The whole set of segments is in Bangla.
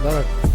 അതാണ്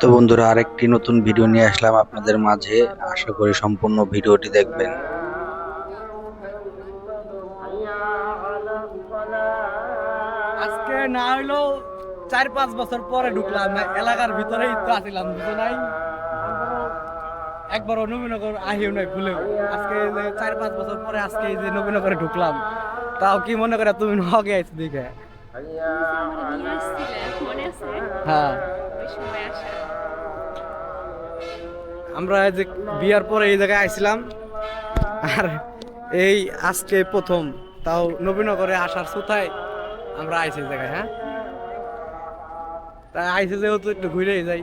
তো বন্ধুরা, আরেকটি নতুন ভিডিও নিয়ে আসলাম আপনাদের মাঝে। আশা করি সম্পূর্ণ ভিডিওটি দেখবেন। আজকে না হইলেও চার পাঁচ বছর পরে ঢুকলাম, এলাকার ভিতরেই তো আসিলাম বুঝো নাই? একবার নবীনগর আহিও নাই, ভুলেও। আজকে চার পাঁচ বছর পরে আজকে এই যে নবীনগরে ঢুকলাম, তাও কি মনে করে তুমি নগে আইছো দেখে? হ্যাঁ। আমরা এই যে বিয়ার পরে এই জায়গায় আইছিলাম আর এই আজকে প্রথম তাও নবীনগরে আসার সুতায় আমরা আইছি এই জায়গায় হ্যাঁ? তাই আইসি যেহেতু একটু ঘুরেই যাই।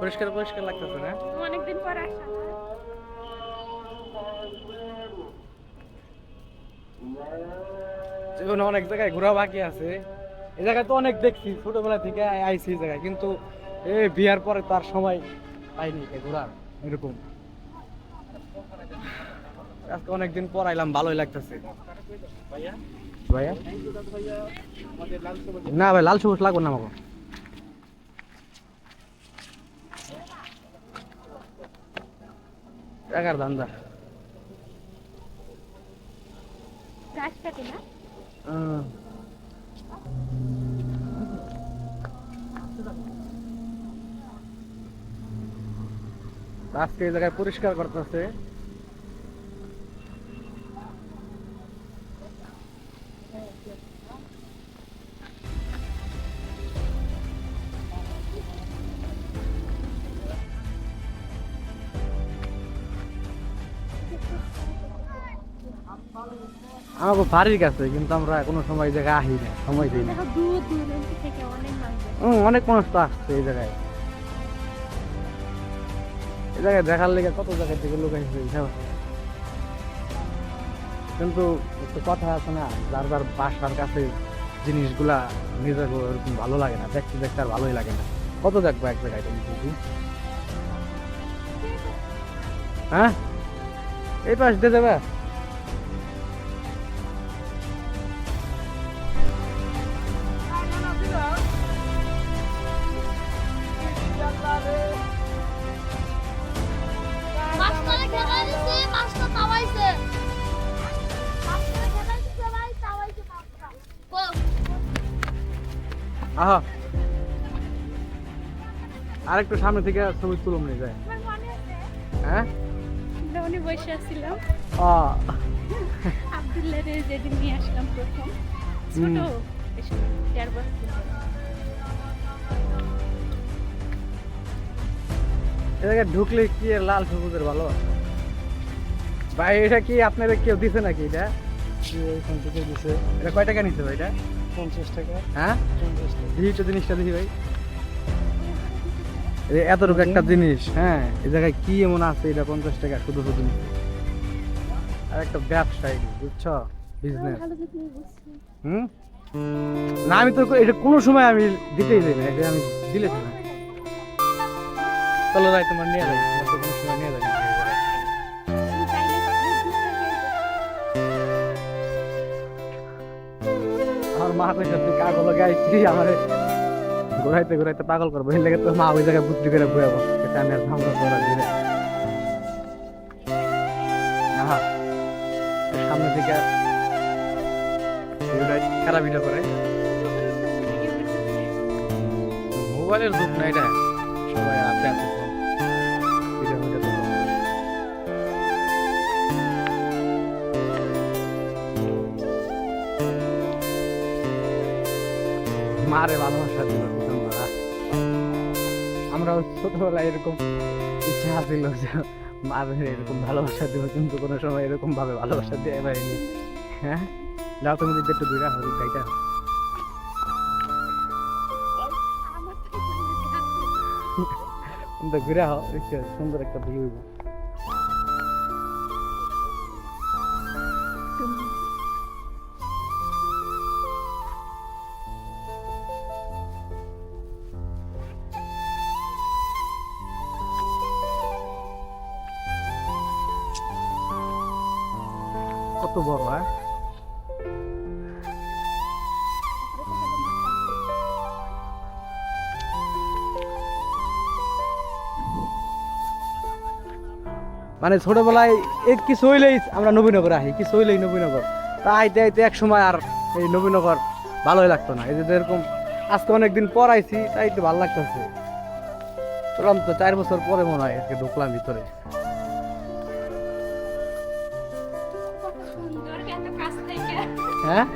পরিষ্কার পরিষ্কার লাগতেছে না? অনেকদিন পর আসা জীবনে অনেক জায়গায় ঘোরা বাকি আছে। এই জায়গায় তো অনেক দেখছি ছোটবেলা থেকে আই- আইছি এই জায়গায় কিন্তু এই বিয়ার পরে তার সময় পাইনি ঘোরার এরকম। আজকে অনেকদিন পর আইলাম ভালোই লাগতেছে। ভাইয়া? না ভাই লাল সবুজ লাগবে না আমাকে। টাকার ধান্দা। গাছ কাটে না। আজকে এই জায়গায় পরিষ্কার করতেছে। আমাকে বাড়ির কাছে কিন্তু আমরা কোনো সময় এই জায়গায় আহি না সময় দিই না। অনেক মানুষ তো আসছে এই জায়গায়। এই জায়গায় দেখার লেগে কত জায়গা থেকে লোক আসছে? কিন্তু একটা কথা আছে না যার যার বাসার কাছে জিনিসগুলা নিজেকে ওরকম ভালো লাগে না দেখতে দেখতে আর ভালোই লাগে না। কত দেখব এক জায়গায় তুমি? হ্যাঁ? এই পাশ দিয়ে দেবে আহা। আরেকটু সামনে থেকে ছবি তুলুম নিয়ে যায় হ্যাঁ? উনি বসে আসছিলাম। ও। আবদুল্লাহ রে যেদিন নিয়ে আসলাম প্রথম। ছোট দেড় বছর এ ঢুকলে কি লাল সবুজের ভালো? ভাই এটা কি আপনারা কেউ দিছে নাকি এটা? এখান থেকে দিছে। এটা কয় টাকা নিচ্ছে ভাই এটা? পঞ্চাশ টাকা। হ্যাঁ? পঞ্চাশ টাকা। দেখি জিনিসটা দেখি ভাই। এতটুকু একটা জিনিস হ্যাঁ? এই জায়গায় কি এমন আছে এটা পঞ্চাশ টাকা শুধু শুধু। আর একটা ব্যবসা এটি, বুঝছ? বিজনেস হুম? না আমি তো এটা কোনো সময় আমি দিতেই যাই না এটা আমি দিলে না। চলো যাই তোমার নিয়ে যাই। তোমার তো কোনো সময় নিয়ে যাই মা কইছে তুই কাগজ লাগাইছি আমারে ঘুরাইতে ঘুরাইতে পাগল করব। এই লেগে তো মা ওই জায়গায় বুদ্ধি করে বয়ে বসে এটা আমি আর ভাঙা করা দিলে না সামনের দিকে খারাপ করে। মোবাইলের যুগ না এটা। সবাই আপনি মারে ভালোবাসা দিল তোমরা আমরা ছোটবেলায় এরকম ইচ্ছা ছিল যে মারে এরকম ভালোবাসা দিব কিন্তু কোনো সময় এরকম ভাবে ভালোবাসা দিয়ে পারিনি হ্যাঁ? যাও তুমি যদি একটু দূরে হরি গাইটা তো এখানে কাছে। ঘুরে হও সুন্দর একটা ভিউ কত বড় হ্যাঁ? মানে ছোটবেলায় এক কিছু হইলেই আমরা নবীনগর আহি, কিছু হইলেই নবীনগর। তা আইতে আইতে এক সময় আর এই নবীনগর ভালোই লাগতো না। এই যে এরকম আজকে অনেকদিন পর আইছি, তাই একটু ভালো লাগতেছে। চলাম তো চার বছর পরে মনে হয় আজকে ঢুকলাম ভিতরে। পারছি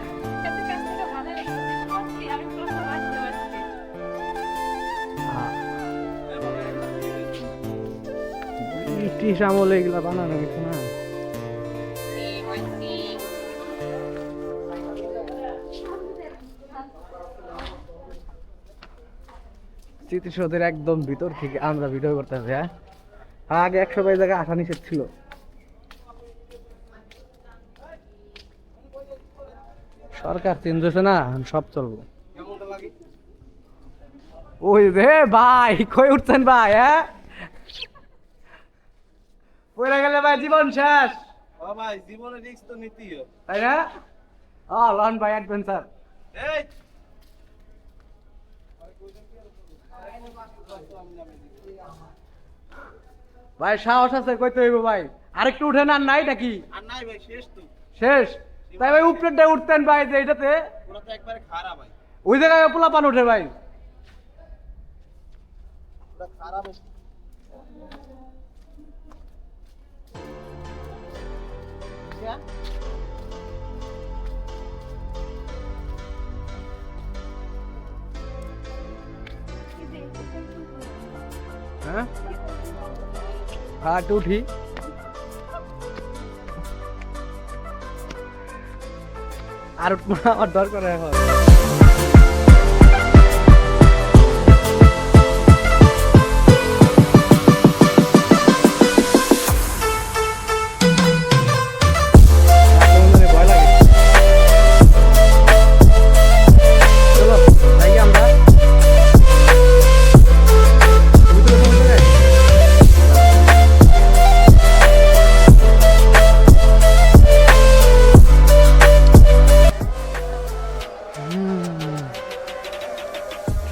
ব্রিটিশ আমলে এগুলা বানানো কিছু না? স্মৃতিসৌধের একদম ভিতর থেকে আমরা ভিডিও করতে হবে হ্যাঁ? আগে একশো বাইশ জায়গায় আসা নিষেধ ছিল। সরকার চেঞ্জ হয়েছে না সব চলবো। ওই রে ভাই কই উঠছেন ভাই হ্যাঁ পড়ে গেলে ভাই জীবন শেষ। ভাই জীবনে রিস্ক তো নিতেই। তাই না? ও লন ভাই অ্যাডভেঞ্চার এই! ভাই সাহস আছে কইতে হইব ভাই। আরেকটু উঠে না নাই নাকি? আর নাই ভাই শেষ তো। শেষ? তাই ভাই উপরেটা উঠতেন ভাই যে এটাতে। পুরো তো একবারে খারাপ ওই জায়গায় পোলা পান উঠে ভাই। হ্যাঁ? হ্যাঁ একটু উঠি। আর আমার দরকার এখন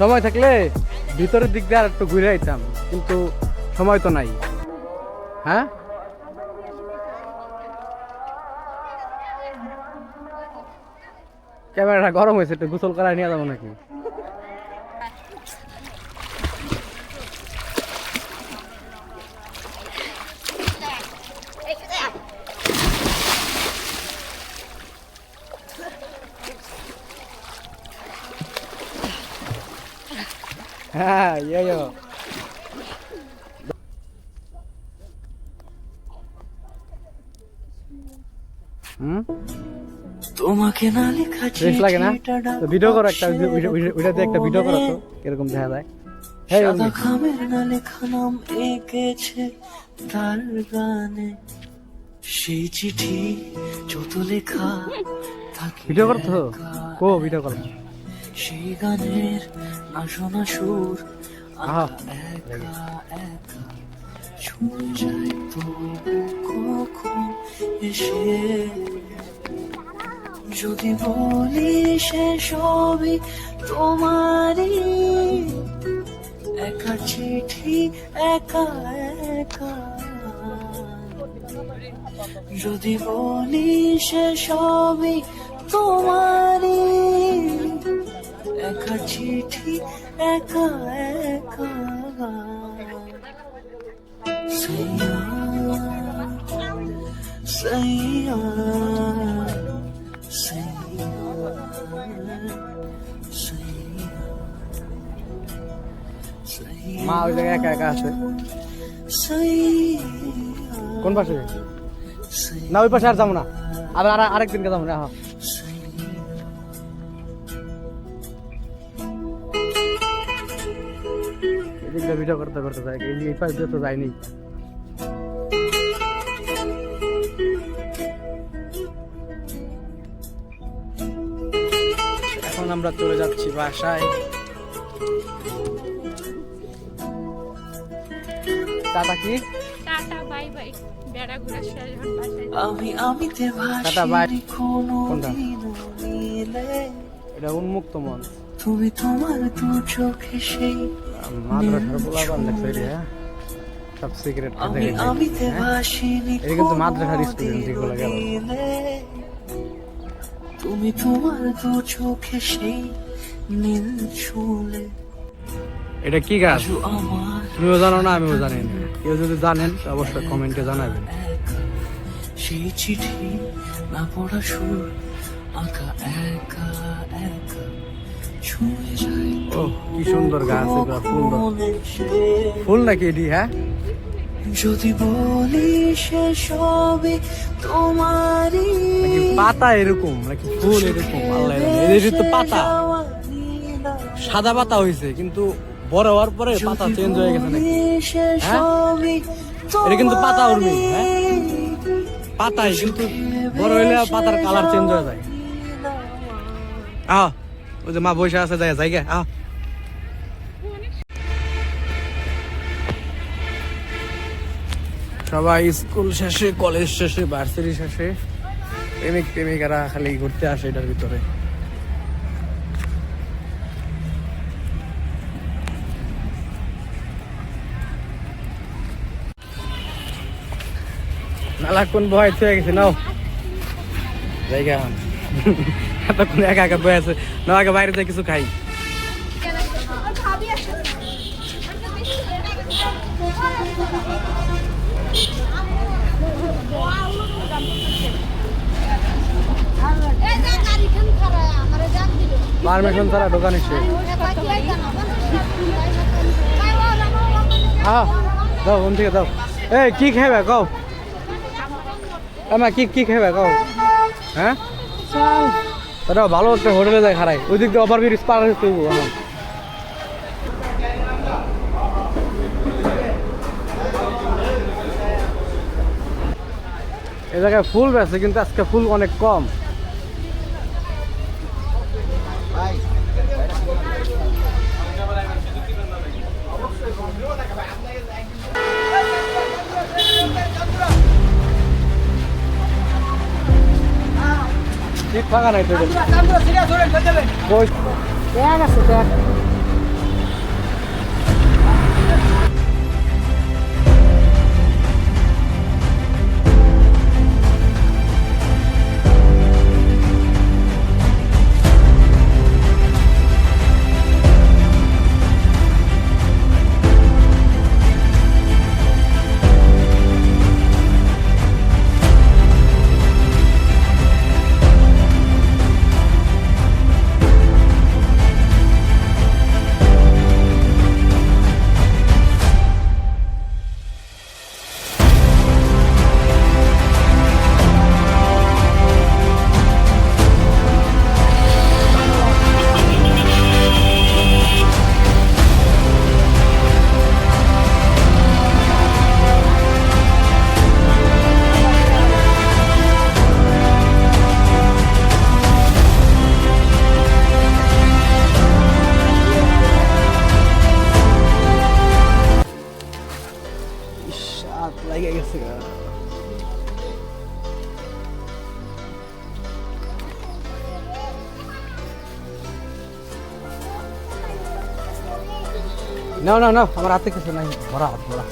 সময় থাকলে ভিতরের দিক দিয়ে আর একটু ঘুরে আইতাম, কিন্তু সময় তো নাই। হ্যাঁ? ক্যামেরাটা গরম হয়েছে, একটু গোসল করায় নিয়ে যাব নাকি? হ্যাঁ ইয়ে ইয়ে। হুম? তোমাকে না লেখা ফ্রেশ লাগে না? তো ভিডিও করো একটা একটা ভিডিও করো তো কীরকম দেখা যায়। হ্যাঁ সাদা খামের না লেখা নাম এঁকেছে তার গানে। সেই চিঠি যত লেখা ভিডিও করতো কো ভিডিও কর। সেই গানের না শোনা সুর একা একা। ছুঁয়ে যায় তো কখন এসে? যদি বলি সে সবই তোমারই একা চিঠি একা একা। যদি বলি সে সবই তোমারই একা চিঠি, একা একা মা ওই জায়গায় একা একা আছে। কোন পাশে? না, ওই পাশে আর যাব না। আবার আর আরেকদিনকে যাব না হ্যাঁ এদিকটা ভিডিও করতে করতে যাই এই এই পাশ দিয়ে তো যাইনি এখন আমরা চলে যাচ্ছি বাসায়। টাটা কি? টাটা বাই কোনটা? এটা উন্মুক্ত মন তুমি তোমার দু চোখে সেই হ্যাঁ? সব সিগারেট আমিতে এটা কিন্তু কোনো মাদ্রাসার student যেগুলো গেল। তুমি তোমার দু চোখে সেই নীল ছুলে এটা কি গাছ? তুমিও জানো না আমিও জানি না। কেউ যদি জানেন অবশ্যই কমেন্টে জানাবেন। সেই চিঠি না পড়া সুর আঁকা একা একা। ও কি সুন্দর গাছ সুন্দর ফুল নাকি এটি হ্যাঁ? যদি বলি সে সবই তোমারই পাতা এরকম নাকি ফুল এরকম আল্লাহ জানে। তো পাতা। সাদা পাতা হয়েছে কিন্তু বড় হওয়ার পরে পাতা চেঞ্জ হয়ে গেছে নাকি? হ্যাঁ? এটা কিন্তু পাতা উর্মি হ্যাঁ? পাতাই কিন্তু বড় হইলে পাতার কালার চেঞ্জ হয়ে যায়। আহ। ওই যে মা বসে আছে যায় জায়গা আহ সবাই স্কুল শেষে, কলেজ শেষে, ভার্সিটি শেষে, প্রেমিক প্রেমিকারা খালি ঘুরতে আসে এটার ভিতরে। নালা কোন ভয় থেকে গেছে, নাও। জায়গা এতক্ষণ একা একা বয়ে আছে। না আগে বাইরে থেকে কিছু খাই। এই যে গাড়িখান খারাপ, আমারে জান দিল। পারমিশন ছাড়া দোকান এসে। আহ দাও ওন থেকে দাও। এই কি খাইবে কও? আমার কি কি খাইবে কও? হ্যাঁ? তারা ভালো একটা হোটেলে যায় খারাই। ওই দিক দিয়ে ওভার ব্রিজ পার এখন। এ জায়গায় ফুল বেছে, কিন্তু আজকে ফুল অনেক কম। ঠিক ফাঁকা নাই তো ব্যাগ আছে ব্যাগ নাও নাও নাও আমার হাতে কিছু নাই ভরা হাত ভরা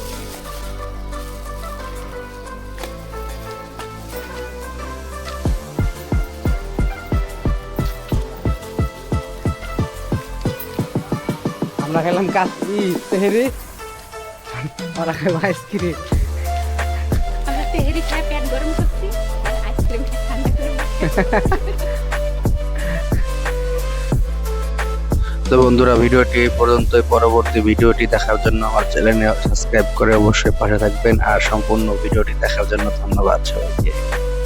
আমরা খেলাম কাশি তেহেরি ওরা খেলাম আইসক্রিম আমরা তেহেরি খাই পেট গরম করছি আর আইসক্রিম খাই ঠান্ডা করে তো বন্ধুরা, ভিডিওটি এই পর্যন্তই। পরবর্তী ভিডিওটি দেখার জন্য আমার চ্যানেলে সাবস্ক্রাইব করে অবশ্যই পাশে থাকবেন। আর সম্পূর্ণ ভিডিওটি দেখার জন্য ধন্যবাদ সবাইকে।